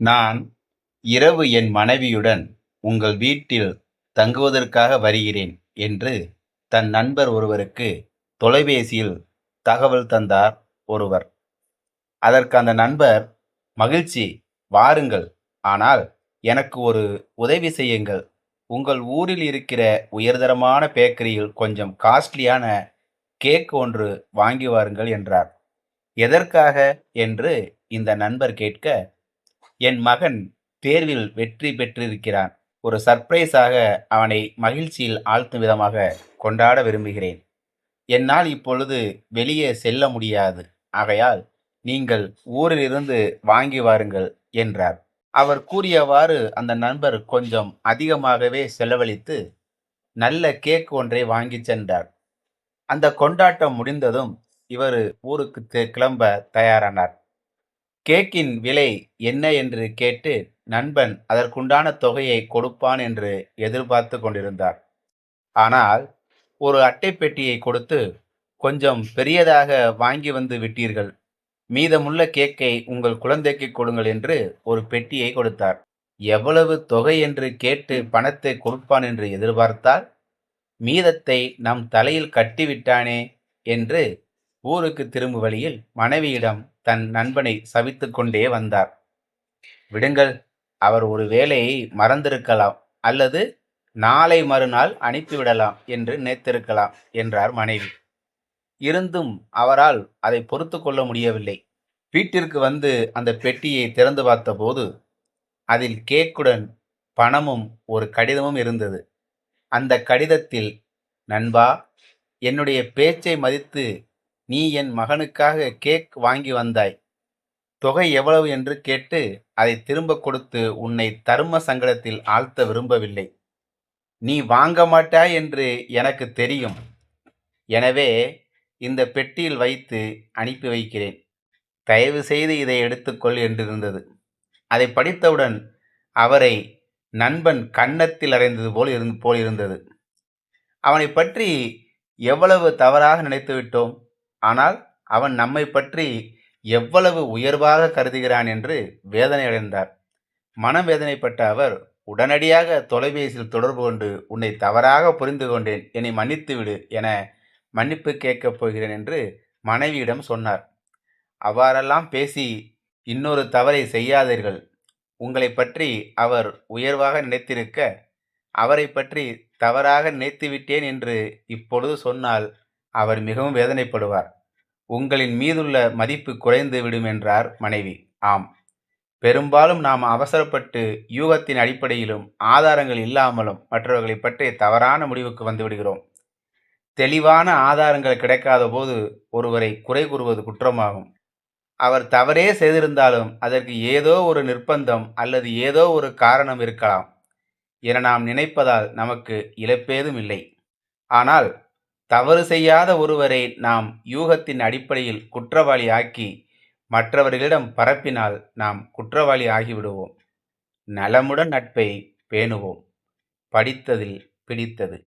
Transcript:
நான் இரவு என் மனைவியுடன் உங்கள் வீட்டில் தங்குவதற்காக வருகிறேன் என்று தன் நண்பர் ஒருவருக்கு தொலைபேசியில் தகவல் தந்தார் ஒருவர். அதற்கு அந்த நண்பர் மகிழ்ச்சி வாருங்கள். ஆனால் எனக்கு ஒரு உதவி செய்யுங்கள். உங்கள் ஊரில் இருக்கிற உயர்தரமான பேக்கரியில் கொஞ்சம் காஸ்ட்லியான கேக் ஒன்று வாங்கி வாருங்கள் என்றார். எதற்காக? என்று இந்த நண்பர் கேட்க என் மகன் தேர்வில் வெற்றி பெற்றிருக்கிறான். ஒரு சர்ப்ரைஸாக அவனை மகிழ்ச்சியில் ஆழ்த்தும் விதமாக கொண்டாட விரும்புகிறேன். என்னால் இப்பொழுது வெளியே செல்ல முடியாது. ஆகையால் நீங்கள் ஊரிலிருந்து வாங்கி வாருங்கள் என்றார். அவர் கூறியவாறு அந்த நண்பர் கொஞ்சம் அதிகமாகவே செலவழித்து நல்ல கேக் ஒன்றை வாங்கிச் சென்றார். அந்த கொண்டாட்டம் முடிந்ததும் இவர் ஊருக்கு கிளம்ப தயாரானார். கேக்கின் விலை என்ன என்று கேட்டு நண்பன் அதற்குண்டான தொகையை கொடுப்பான் என்று எதிர்பார்த்து கொண்டிருந்தார். ஆனால் ஒரு அட்டை பெட்டியை கொடுத்து கொஞ்சம் பெரியதாக வாங்கி வந்து விட்டீர்கள். மீதமுள்ள கேக்கை உங்கள் குழந்தைக்கு கொடுங்கள் என்று ஒரு பெட்டியை கொடுத்தார். எவ்வளவு தொகை என்று கேட்டு பணத்தை கொடுப்பான் என்று எதிர்பார்த்தால் மீதத்தை நம் தலையில் கட்டிவிட்டானே என்று ஊருக்கு திரும்பும் வழியில் மனைவியிடம் தன் நண்பனை சவித்து கொண்டே வந்தார். விடுங்கள் அவர் ஒரு வேலையை மறந்திருக்கலாம் அல்லது நாளை மறுநாள் அனுப்பிவிடலாம் என்று நினைத்திருக்கலாம் என்றார் மனைவி. இருந்தும் அவரால் அதை பொறுத்து கொள்ள முடியவில்லை. வீட்டிற்கு வந்து அந்த பெட்டியை திறந்து பார்த்தபோது அதில் கேக்குடன் பணமும் ஒரு கடிதமும் இருந்தது. அந்த கடிதத்தில் நண்பா என்னுடைய பேச்சை மதித்து நீ என் மகனுக்காக கேக் வாங்கி வந்தாய். தொகை எவ்வளவு என்று கேட்டு அதை திரும்ப கொடுத்து உன்னை தர்ம சங்கடத்தில் ஆழ்த்த விரும்பவில்லை. நீ வாங்க மாட்டாய் என்று எனக்கு தெரியும். எனவே இந்த பெட்டியில் வைத்து அனுப்பி வைக்கிறேன். தயவு செய்து இதை எடுத்துக்கொள் என்றிருந்தது. அதை படித்தவுடன் அவரை நண்பன் கன்னத்தில் அறைந்தது போல் இருந்து போல் இருந்தது. அவனை பற்றி எவ்வளவு தவறாக நினைத்து விட்டோம் ஆனால் அவன் நம்மை பற்றி எவ்வளவு உயர்வாக கருதுகிறான் என்று வேதனை அடைந்தார். மனவேதனைப்பட்ட அவர் உடனடியாக தொலைபேசியில் தொடர்பு கொண்டு உன்னை தவறாக புரிந்து கொண்டேன் என்னை மன்னித்து விடு என மன்னிப்பு கேட்கப் போகிறேன் என்று மனைவியிடம் சொன்னார். அவ்வாறெல்லாம் பேசி இன்னொரு தவறை செய்யாதீர்கள். உங்களை பற்றி அவர் உயர்வாக நினைத்திருக்க அவரை பற்றி தவறாக நினைத்துவிட்டேன் என்று இப்பொழுது சொன்னால் அவர் மிகவும் வேதனைப்படுவார். உங்களின் மீதுள்ள மதிப்பு குறைந்து விடும் என்றார் மனைவி. ஆம். பெரும்பாலும் நாம் அவசரப்பட்டு யூகத்தின் அடிப்படையிலும் ஆதாரங்கள் இல்லாமலும் மற்றவர்களை பற்றி தவறான முடிவுக்கு வந்துவிடுகிறோம் தெளிவான ஆதாரங்கள் கிடைக்காத போது ஒருவரை குறை கூறுவது குற்றமாகும். அவர் தவறே செய்திருந்தாலும் அதற்கு ஏதோ ஒரு நிர்பந்தம் அல்லது ஏதோ ஒரு காரணம் இருக்கலாம். என நாம் நினைப்பதால் நமக்கு இழப்பேதும் இல்லை. ஆனால் தவறு செய்யாத ஒருவரை நாம் யூகத்தின் அடிப்படையில் குற்றவாளி ஆக்கி மற்றவர்களிடம் பரப்பினால் நாம் குற்றவாளி ஆகிவிடுவோம். நலமுடன் நட்பை பேணுவோம். படித்ததில் பிடித்தது.